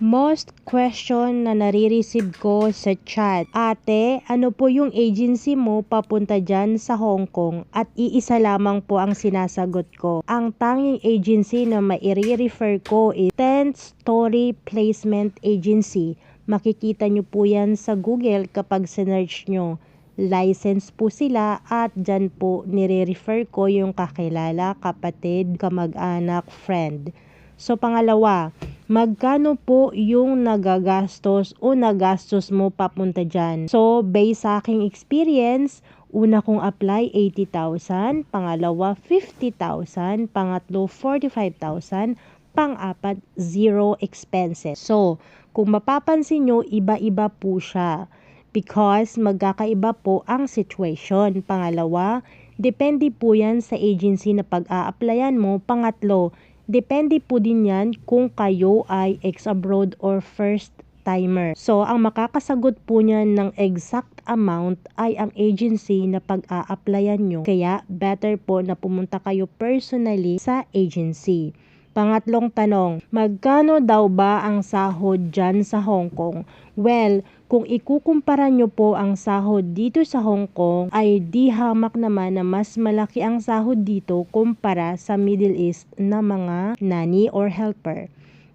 Most question na nare-receive ko sa chat. Ate, ano po yung agency mo papunta dyan sa Hong Kong? At iisa lamang po ang sinasagot ko. Ang tanging agency na maire-refer ko is 10th Story Placement Agency. Makikita nyo po yan sa Google kapag sinerch nyo. License po sila at dyan po nire-refer ko yung kakilala, kapatid, kamag-anak, friend. So pangalawa, magkano po yung nagagastos o nagastos mo papunta dyan? So based sa aking experience, una kong apply 80,000, pangalawa 50,000, pangatlo 45,000, pang-apat zero expenses. So kung mapapansin nyo, iba-iba po siya because magkakaiba po ang situation. Pangalawa, depende po yan sa agency na pag-a-applyan mo. Pangatlo, depende po din yan kung kayo ay ex-abroad or first timer. So, ang makakasagot po niyan ng exact amount ay ang agency na pag-a-applyan nyo. Kaya, better po na pumunta kayo personally sa agency. Pangatlong tanong, magkano daw ba ang sahod dyan sa Hong Kong? Well, kung ikukumpara nyo po ang sahod dito sa Hong Kong, ay di hamak naman na mas malaki ang sahod dito kumpara sa Middle East na mga nanny or helper.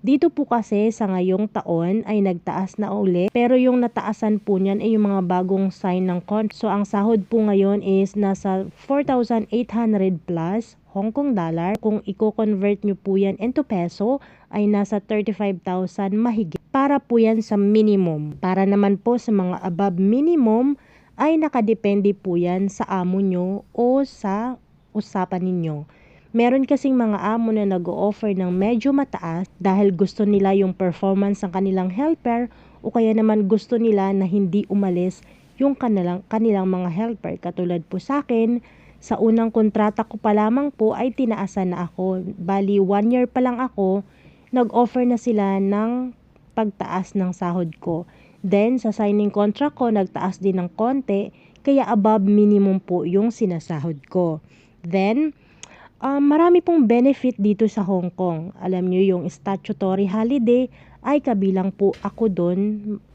Dito po kasi sa ngayong taon ay nagtaas na uli pero yung nataasan po niyan ay yung mga bagong sign ng contract. So ang sahod po ngayon is nasa 4,800 plus Hong Kong dollar. Kung i-convert nyo po yan into peso ay nasa 35,000 mahigit. Para po yan sa minimum. Para naman po sa mga above minimum ay nakadepende po yan sa amo nyo o sa usapan ninyo. Meron kasing mga amo na nag-o-offer ng medyo mataas dahil gusto nila yung performance ng kanilang helper o kaya naman gusto nila na hindi umalis yung kanilang, kanilang mga helper. Katulad po sa akin, sa unang kontrata ko pa lamang po ay tinaasan na ako. Bali, one year pa lang ako, nag-offer na sila ng pagtaas ng sahod ko. Then, sa signing contract ko, nagtaas din ng konti, kaya above minimum po yung sinasahod ko. Then, um, marami pong benefit dito sa Hong Kong. Alam nyo, yung statutory holiday ay kabilang po ako doon.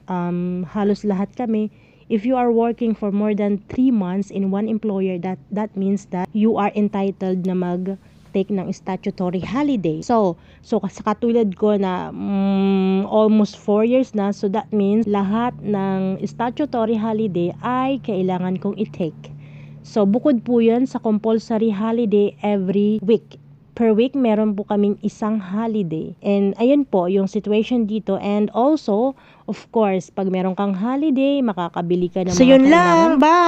Um, halos lahat kami. If you are working for more than 3 months in one employer, that, that means that you are entitled na mag take ng statutory holiday. So, so sa katulad ko na mm, almost 4 years na, so that means lahat ng statutory holiday ay kailangan kong i-take. So, bukod po yan sa compulsory holiday every week. Per week, meron po kaming isang holiday. And ayun po, yung situation dito. And also, of course, pag meron kang holiday, makakabili ka ng So mga yun kailangan lang, bye!